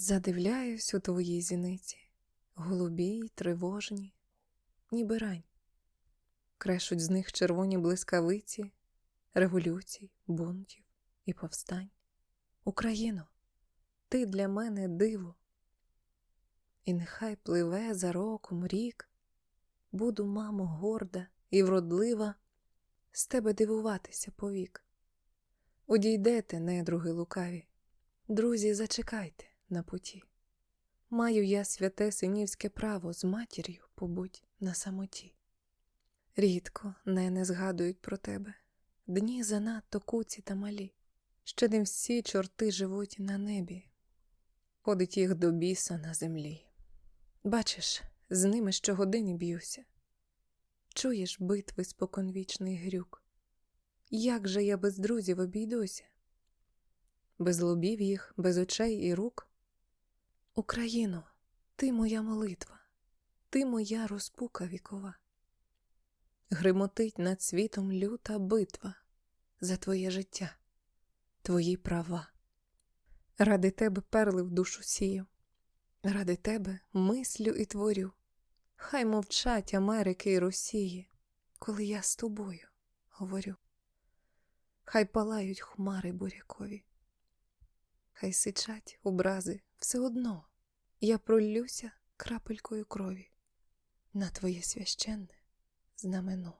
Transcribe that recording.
Задивляюсь у твоїй зіниці, голубій, тривожні, ніби рань. Крешуть з них червоні блискавиці, революцій, бунтів і повстань. Україно, ти для мене диво. І нехай пливе за роком рік, буду, мамо, горда і вродлива, з тебе дивуватися повік. Одійдете, недруги лукаві, друзі, зачекайте на путі. Маю я святе синівське право з матір'ю побудь на самоті. Рідко не, не згадують про тебе, дні занадто куці та малі. Ще не всі чорти живуть на небі, ходить їх до біса на землі. Бачиш, з ними щогодини б'юся. Чуєш битви споконвічний грюк. Як же я без друзів обійдуся? Без лобів їх, без очей і рук? Україно, ти моя молитва, ти моя розпука вікова. Гримотить над світом люта битва за твоє життя, твої права. Ради тебе перли в душу сію, ради тебе мислю і творю. Хай мовчать Америки і Росії, коли я з тобою говорю. Хай палають хмари бурякові, хай сичать образи все одно, я проллюся крапелькою крові на твоє священне знамено.